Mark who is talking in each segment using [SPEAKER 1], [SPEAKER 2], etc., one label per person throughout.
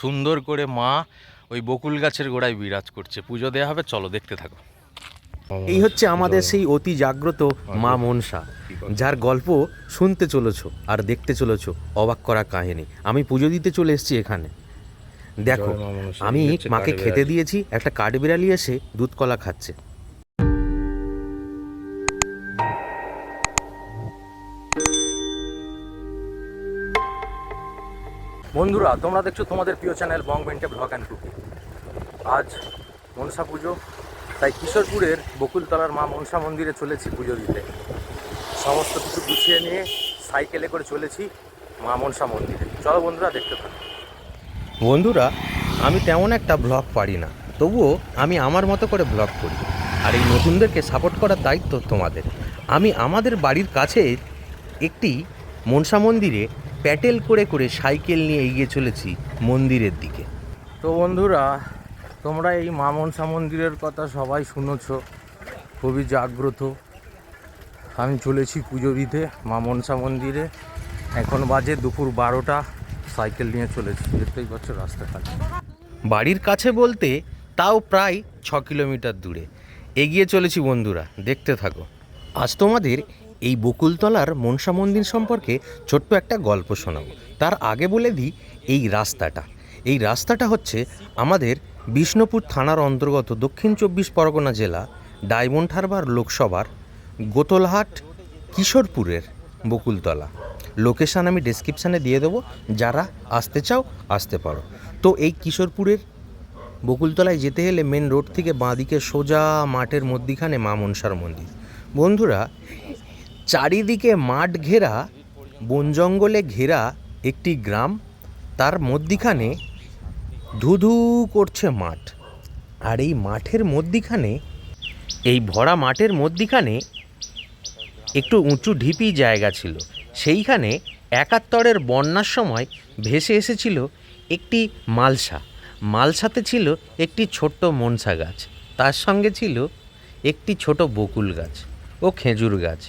[SPEAKER 1] সুন্দর করে মা ওই বকুল গাছের গোড়ায় বিরাজ করছে। পুজো দেওয়া হবে চলো দেখতে থাকো।
[SPEAKER 2] এই হচ্ছে আমাদের সেই অতি জাগ্রত মা মনসা যার গল্প শুনতে চলেছ আর দেখতে চলেছ অবাক করা কাহিনী। আমি পুজো দিতে চলে এসেছি এখানে। দেখো আমি মাকে খেতে দিয়েছি একটা কাঠবিড়ালি এসে দুধ কলা খাচ্ছে। বন্ধুরা, তোমরা দেখছ তোমাদের প্রিয় চ্যানেল বং ভেন্টে ব্লগ অ্যান্ড কুকি। আজ মনসা পুজো, তাই কিশোরপুরের বকুলতলার মা মনসা মন্দিরে চলেছি পুজো দিতে। সমস্ত কিছু গুছিয়ে নিয়ে সাইকেলে করে চলেছি মা মনসা মন্দিরে। চলো বন্ধুরা, দেখতে থাকো। বন্ধুরা, আমি তেমন একটা ব্লগ পারি না, তবুও আমি আমার মতো করে ব্লগ করি। আর এই নতুনদেরকে সাপোর্ট করার দায়িত্ব তোমাদের। আমি আমাদের বাড়ির কাছে একটি মনসা মন্দিরে প্যাটেল করে করে সাইকেল নিয়ে এগিয়ে চলেছি মন্দিরের দিকে। তো বন্ধুরা তোমরা এই মা মনসা মন্দিরের কথা সবাই শুনেছ খুবই জাগ্রত। আমি চলেছি পুজো দিতে মা মনসা মন্দিরে। এখন বাজে দুপুর বারোটা সাইকেল নিয়ে চলেছি। দেখতেই পাচ্ছ রাস্তাঘাট। বাড়ির কাছে বলতে তাও প্রায় ছ কিলোমিটার দূরে। এগিয়ে চলেছি বন্ধুরা দেখতে থাকো। আজ তোমাদের এই বকুলতলার মনসা মন্দির সম্পর্কে ছোট্ট একটা গল্প শোনাবো। তার আগে বলে দিই, এই রাস্তাটা। এই রাস্তাটা হচ্ছে আমাদের বিষ্ণুপুর থানার অন্তর্গত দক্ষিণ চব্বিশ পরগনা জেলা ডায়মন্ড হারবার লোকসভার গোতলহাট কিশোরপুরের বকুলতলা। লোকেশান আমি ডেসক্রিপশানে দিয়ে দেবো, যারা আসতে চাও, আসতে পারো। তো এই কিশোরপুরের বকুলতলায় যেতে হলে মেন রোড থেকে বাঁদিকে সোজা মাঠের মধ্যিখানে মা মনসার মন্দির। বন্ধুরা চারিদিকে মাঠ ঘেরা, বন জঙ্গলে ঘেরা একটি গ্রাম, তার মধ্যিখানে ধুধু করছে মাঠ। আর এই মাঠের মধ্যিখানে, এই ভরা মাঠের মধ্যিখানে একটু উঁচু ঢিপি জায়গা ছিল। সেইখানে একাত্তরের বন্যার সময় ভেসে এসেছিল একটি মালসা। মালসাতে ছিল একটি ছোট্ট মনসা গাছ, তার সঙ্গে ছিল একটি ছোট বকুল গাছ ও খেজুর গাছ।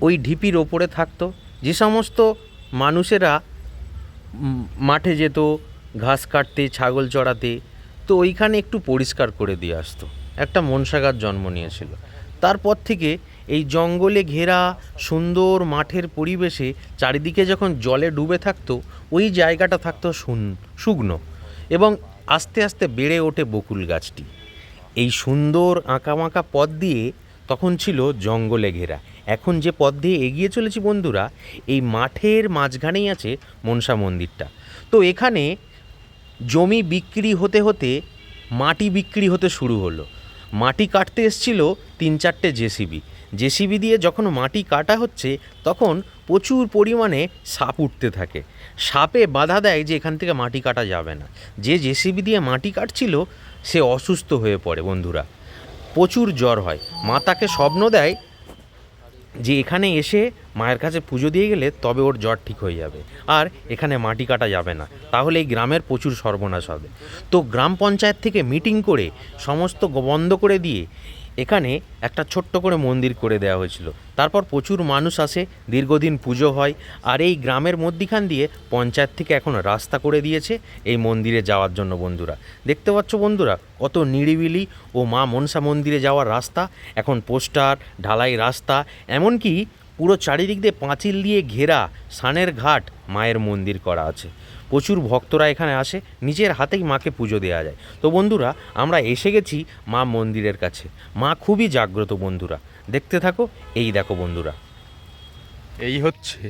[SPEAKER 2] ওই ঢিপির ওপরে থাকতো। যে সমস্ত মানুষেরা মাঠে যেত, ঘাস কাটতে, ছাগল চড়াতে, তো ওইখানে একটু পরিষ্কার করে দিয়ে আসতো। একটা মনসাগার জন্ম নিয়েছিল। তারপর থেকে এই জঙ্গলে ঘেরা, সুন্দর মাঠের পরিবেশে চারিদিকে যখন জলে ডুবে থাকতো, ওই জায়গাটা থাকতো শুকনো এবং আস্তে আস্তে বেড়ে ওঠে বকুল গাছটি। এই সুন্দর আঁকামাঁকা পথ দিয়ে তখন ছিল জঙ্গলে ঘেরা। এখন যে পথ দিয়ে এগিয়ে চলেছি বন্ধুরা, এই মাঠের মাঝখানেই আছে মনসা মন্দিরটা। তো এখানে জমি বিক্রি হতে হতে মাটি বিক্রি হতে শুরু হলো। মাটি কাটতে এসছিল তিন চারটে জেসিবি। জেসিবি দিয়ে যখন মাটি কাটা হচ্ছে, তখন প্রচুর পরিমাণে সাপ উঠতে থাকে। সাপে বাধা দেয় যে এখান থেকে মাটি কাটা যাবে না। যে জেসিবি দিয়ে মাটি কাটছিল, সে অসুস্থ হয়ে পড়ে বন্ধুরা। প্রচুর জ্বর হয়। মা তাকে স্বপ্ন দেয় যে এখানে এসে মায়ের কাছে পুজো দিয়ে গেলে তবে ওর জ্বর ঠিক হয়ে যাবে। আর এখানে মাটি কাটা যাবে না। তাহলে এই গ্রামের প্রচুর সর্বনাশ হবে। তো গ্রাম পঞ্চায়েত থেকে মিটিং করে সমস্ত বন্ধ করে দিয়ে এখানে একটা ছোট্ট করে মন্দির করে দেওয়া হয়েছিল। তারপর প্রচুর মানুষ আসে, দীর্ঘদিন পুজো হয়, আর এই গ্রামের মধ্যিখান দিয়ে পঞ্চায়েত থেকে এখন রাস্তা করে দিয়েছে এই মন্দিরে যাওয়ার জন্য বন্ধুরা। দেখতে পাচ্ছ বন্ধুরা, কত নিরিবিলি ও মা মনসা মন্দিরে যাওয়ার রাস্তা, এখন পোস্টার, ঢালাই রাস্তা, এমনকি পুরো চারিদিক দিয়ে পাঁচিল দিয়ে ঘেরা সানের ঘাট মায়ের মন্দির করা আছে। প্রচুর ভক্তরা এখানে আসে, নিজের হাতেই মাকে পুজো দেওয়া যায়। তো বন্ধুরা, আমরা এসে গেছি মা মন্দিরের কাছে। মা খুবই জাগ্রত বন্ধুরা। দেখতে থাকো, এই দেখো বন্ধুরা।
[SPEAKER 1] এই হচ্ছে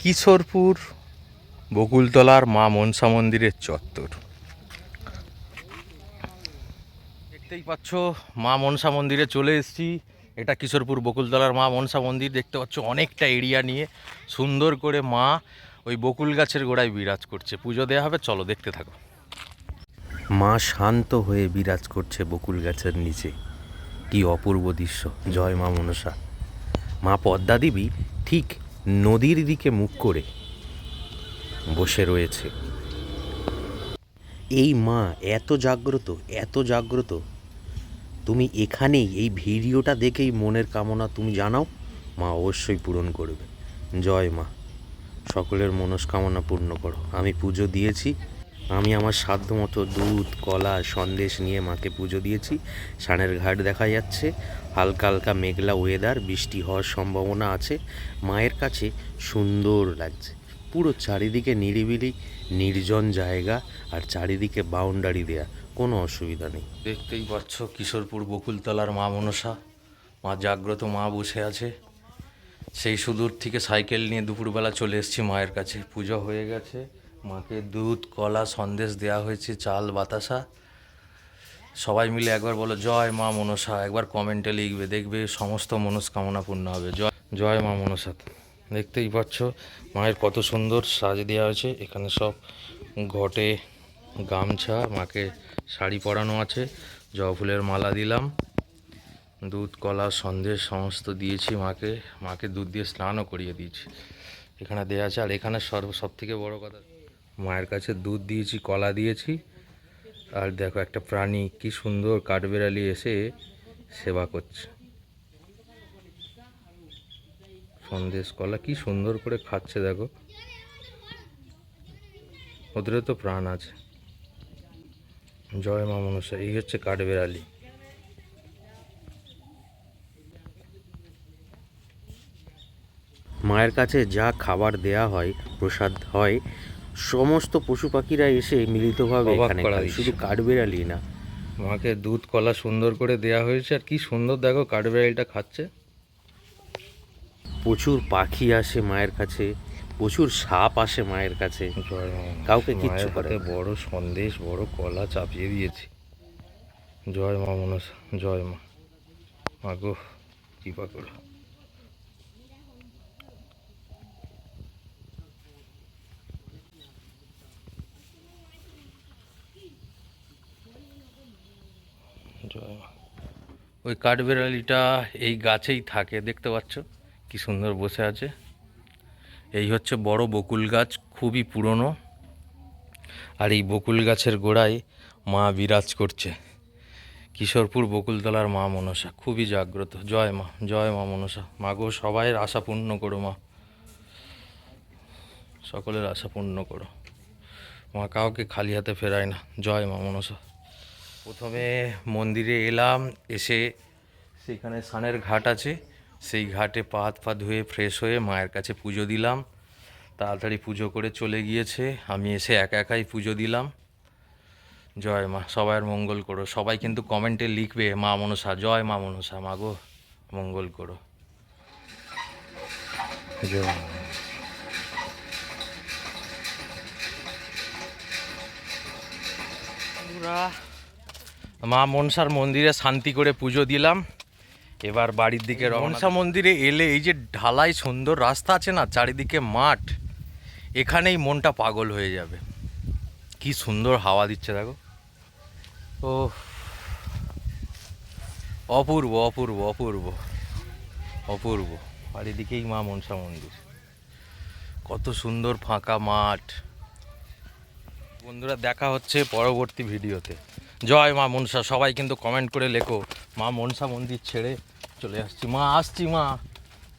[SPEAKER 1] কিশোরপুর বকুলতলার মা মনসা মন্দিরের চত্বর। দেখতেই পাচ্ছ, মা মনসা মন্দিরে চলে এসেছি। এটা কিশোরপুর বকুলতলার মা মনসা মন্দির, দেখতে পাচ্ছ অনেকটা এরিয়া নিয়ে। সুন্দর করে মা ওই বকুল গাছের গোড়ায় বিরাজ করছে। পুজো দেওয়া হবে, চলো দেখতে থাকো।
[SPEAKER 2] মা শান্ত হয়ে বিরাজ করছে বকুল গাছের নিচে। কি অপূর্ব দৃশ্য। জয় মা মনসা। মা পদ্মা দেবী ঠিক নদীর দিকে মুখ করে বসে রয়েছে। এই মা এত জাগ্রত এত জাগ্রত। তুমি এখানেই এই ভিডিওটা দেখেই মনের কামনা তুমি জানাও, মা অবশ্যই পূরণ করবে। জয় মা। সকলের মনস্কামনা পূর্ণ করো। আমি পুজো দিয়েছি। আমি আমার সাধ্য মতো দুধ, কলা, সন্দেশ নিয়ে মাকে পুজো দিয়েছি। সানের ঘাট দেখা যাচ্ছে। হালকা হালকা মেঘলা ওয়েদার বৃষ্টি হওয়ার সম্ভাবনা আছে। মায়ের কাছে সুন্দর লাগছে। পুরো চারিদিকে নিরিবিলি, নির্জন জায়গা আর চারিদিকে বাউন্ডারি দেয়া। কোনো অসুবিধা নেই।
[SPEAKER 1] দেখতেই পাচ্ছ কিশোরপুর বকুলতলার মা মনসা। মা জাগ্রত মা বসে আছে। সেই সুদূর থেকে সাইকেল নিয়ে দুপুরবেলা চলে এসেছি মায়ের কাছে। পুজো হয়ে গেছে। মাকে দুধ, কলা, সন্দেশ দেওয়া হয়েছে, চাল, বাতাসা। সবাই মিলে একবার বলো, জয় মা মনসা। একবার কমেন্টে লিখবে, দেখবে সমস্ত মনস্কামনা পূর্ণ হবে। জয় জয় মা মনসা। দেখতেই পাচ্ছ, মায়ের কত সুন্দর সাজ দেওয়া হয়েছে। এখানে সব ঘটে গামছা, মাকে শাড়ি পরানো আছে। জবা ফুলের মালা দিলাম। দুধ, কলা, সন্দেশ সমস্ত দিয়েছি মাকে। মাকে দুধ দিয়ে স্নানও করিয়ে দিয়েছি। এখানে দেওয়া আছে, আর এখানে সর্ব সব থেকে বড়ো কথা, মায়ের কাছে দুধ দিয়েছি, কলা দিয়েছি। আর দেখো একটা প্রাণী, কি সুন্দর কাঠবেড়ালি এসে সেবা করছে। সন্দেশ, কলা কি সুন্দর করে খাচ্ছে, দেখো। ওদেরও তো প্রাণ আছে। জয় মা মনসা, এই হচ্ছে কাঠবেড়ালি।
[SPEAKER 2] মায়ের কাছে যা খাবার দেয়া হয় প্রসাদ হয় সমস্ত পশু পাখিরা এসে মিলিতভাবে এখানে খায়। শুধু কাঠবেড়ালি না।
[SPEAKER 1] মাকে দুধ কলা সুন্দর করে দেয়া হয়েছে আর কি সুন্দর দেখো কাঠবেড়ালিটা খাচ্ছে।
[SPEAKER 2] প্রচুর পাখি আসে মায়ের কাছে প্রচুর সাপ আসে মায়ের কাছে। কাউকে কিচ্ছু করে না।
[SPEAKER 1] বড় সন্দেশ বড় কলা চাপিয়ে দিয়েছি। জয় মা মনসা জয় মা। মা গো কৃপা করো। ওই কাঠবেড়ালিটা এই গাছেই থাকে, দেখতে পাচ্ছ? কি সুন্দর বসে আছে। এই হচ্ছে বড় বকুল গাছ, খুবই পুরনো। আর এই বকুল গাছের গোড়ায় মা বিরাজ করছে। কিশোরপুর বকুলতলার মা মনসা, খুবই জাগ্রত। জয় মা জয় মা মনসা। মা গো, সবাইয়ের আশা পূর্ণ করো মা। সকলের আশা পূর্ণ করো। মা কাউকে খালি হাতে ফেরায় না। জয় মা মনসা। প্রথমে মন্দিরে এলাম, এসে সেখানে সানের ঘাট আছে। সেই ঘাটে পা হাত পা ধুয়ে ফ্রেশ হয়ে মায়ের কাছে পুজো দিলাম। তাড়াতাড়ি পুজো করে চলে গিয়েছে। আমি এসে একা একাই পুজো দিলাম। জয় মা সবাইয়ের মঙ্গল করো। সবাই কিন্তু কমেন্টে লিখবে, মা মনসা, জয় মা মনসা মাগো মঙ্গল করো। জয় মা মনসার মন্দিরে শান্তি করে পুজো দিলাম। এবার বাড়ির দিকে মনসা মন্দিরে এলে এই যে ঢালাই সুন্দর রাস্তা আছে না, চারিদিকে মাঠ, এখানেই মনটা পাগল হয়ে যাবে। কি সুন্দর হাওয়া দিচ্ছে দেখো। ও অপূর্ব অপূর্ব অপূর্ব অপূর্ব। চারিদিকেই মা মনসা মন্দির। কত সুন্দর ফাঁকা মাঠ। বন্ধুরা দেখা হচ্ছে পরবর্তী ভিডিওতে। জয় মা মনসা, সবাই কিন্তু কমেন্ট করে লেখো। মা মনসা মন্দির ছেড়ে চলে আসছি। মা আসছি মা।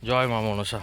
[SPEAKER 1] জয় মা মনসা।